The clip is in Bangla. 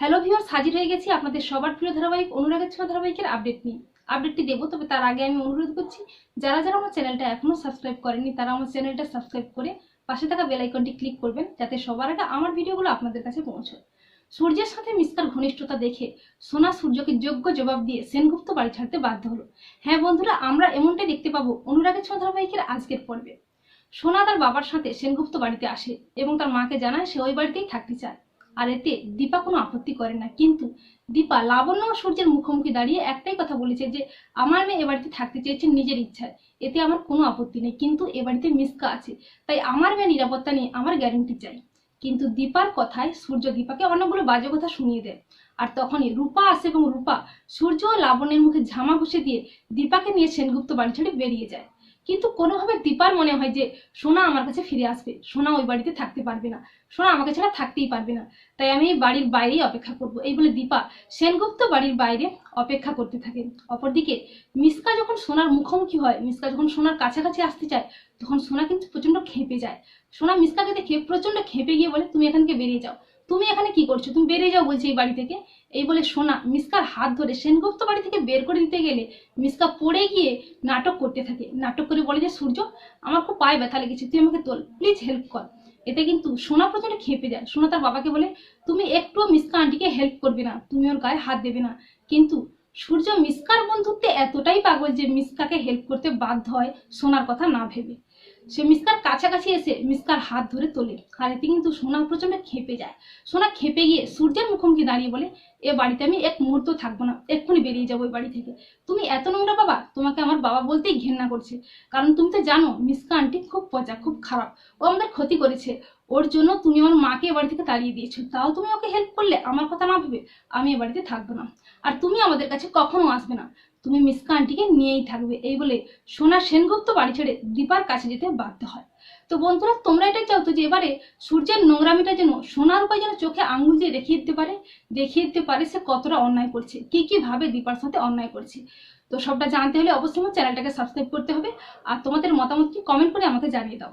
হ্যালো ভিউয়ার্স হাজির হয়ে গেছি আপনাদের সবার প্রিয় ধারাবাহিক অনুরাগের ছোঁয়া ধারাবাহিকের আপডেট নিয়ে। আপডেটটি দেবো, তবে তার আগে আমি অনুরোধ করছি, যারা যারা আমার চ্যানেলটা এখনও সাবস্ক্রাইব করেনি তারা আমার চ্যানেলটা সাবস্ক্রাইব করে পাশে থাকা বেলাইকনটি ক্লিক করবেন, যাতে সবার আগে আমার ভিডিওগুলো আপনাদের কাছে পৌঁছয়। সূর্যের সাথে মিসকার ঘনিষ্ঠতা দেখে সোনা সূর্যকে যোগ্য জবাব দিয়ে সেনগুপ্ত বাড়ি ছাড়তে বাধ্য হলো। হ্যাঁ বন্ধুরা, আমরা এমনটাই দেখতে পাবো অনুরাগের ছোঁয়া ধারাবাহিকের আজকের পর্বে। সোনা তার বাবার সাথে সেনগুপ্ত বাড়িতে আসে এবং তার মাকে জানায় সে ওই বাড়িতেই থাকতে চায়। আর এতে দীপা কোনো আপত্তি করে না। কিন্তু দীপা লাবণ্য ও সূর্যের মুখোমুখি দাঁড়িয়ে একটাই কথা বলেছে যে, আমার মেয়ে এ বাড়িতে থাকতে চেয়েছে নিজের ইচ্ছায়। এতে আমার কোনো আপত্তি নেই, কিন্তু এ বাড়িতে মিসকা আছে। তাই আমার মেয়ে নিরাপত্তা নিয়ে আমার গ্যারান্টি চাই। কিন্তু দীপার কথায় সূর্য দীপাকে অনেকগুলো বাজে কথা শুনিয়ে দেয়। আর তখনই রূপা আসে এবং রূপা সূর্য ও লাবণ্যের মুখে ঝামা ঘষে দিয়ে দীপাকে নিয়ে সেনগুপ্ত বাড়ি ছেড়ে বেরিয়ে যায়। কিন্তু কোনোভাবে দীপার মনে হয় যে, সোনা আমার কাছে ফিরে আসবে। সোনা ওই বাড়িতে থাকতে পারবে না। সোনা আমাকে ছাড়া থাকতেই পারবে না। তাই আমি এই বাড়ির বাইরেই অপেক্ষা করব। এই বলে দীপা সেনগুপ্ত বাড়ির বাইরে অপেক্ষা করতে থাকে। অপরদিকে মিসকা যখন সোনার মুখোমুখি হয়, মিসকা যখন সোনার কাছাকাছি আসতে চায়, তখন সোনা কিন্তু প্রচণ্ড খেপে যায়। সোনা মিসকাকে দেখে প্রচণ্ড খেপে গিয়ে বলে, তুমি এখানকে বেরিয়ে যাও। তুমি এখানে কি করছ? তুমি বেরিয়ে যাও বলছে এই বাড়ি থেকে। এই বলে সোনা, মিসকার হাত ধরে সেনগুপ্ত বাড়ি থেকে বের করে দিতে গেলে মিসকা পড়ে গিয়ে নাটক করতে থাকে। নাটক করে বলে যে, সূর্য, আমার খুব পায়ে ব্যথা লেগেছে, তুই আমাকে তোল প্লিজ হেল্প কর। এতে কিন্তু সোনা প্রচণ্ড খেপে যায়। সোনা তার বাবাকে বলে, তুমি একটুও মিসকা আন্টিকে হেল্প করবে না, তুমি ওর গায়ে হাত দেবে না। কিন্তু সূর্য মিসকার বন্ধুত্বে এতটাই পাগল যে মিসকাকে হেল্প করতে বাধ্য হয় সোনার কথা না ভেবে। সে মিসকার কাছাকাছি এসে মিসকার হাত ধরে তোলে। আর কিন্তু সোনা প্রচণ্ড খেপে যায়। সোনা খেপে গিয়ে সূর্যের মুখোমুখি দাঁড়িয়ে বলে, এ বাড়িতে আমি এক মুহূর্ত থাকব না, এক্ষুনি বেরিয়ে যাব ওই বাড়ি থেকে। তুমি এত নোংরা বাবা, তোমাকে আমার বাবা বলতেই ঘেন্না করছে। কারণ তুমি তো জানো মিসকা আন্টি খুব পচা, খুব খারাপ। ও আমাদের ক্ষতি করেছে। ওর জন্য তুমি আমার মাকে এ বাড়ি থেকে তাড়িয়ে দিয়েছ। তাও তুমি ওকে হেল্প করলে? আমার কথা না ভেবে আমি এ বাড়িতে থাকব না। আর তুমি আমাদের কাছে কখনো আসবে না। তুমি মিসকা আন্টিকে নিয়েই থাকবে। এই বলে সোনা সেনগুপ্ত বাড়ি ছেড়ে দীপার কাছে যেতে বাধ্য হয়। তো বন্ধুরা, তোমরা এটাই চাও তো যে এবারে সূর্যের নোংরামিটা যেন সোনার উপায় যেন চোখে আঙুল দিয়ে দেখিয়ে দিতে পারে? দেখিয়ে দিতে পারে সে কতটা অন্যায় করছে? কি কি ভাবে দীপার সাথে অন্যায় করছে? তো সবটা জানতে হলে অবশ্যই আমার চ্যানেলটাকে সাবস্ক্রাইব করতে হবে। আর তোমাদের মতামত কি? কমেন্ট করে আমাকে জানিয়ে দাও।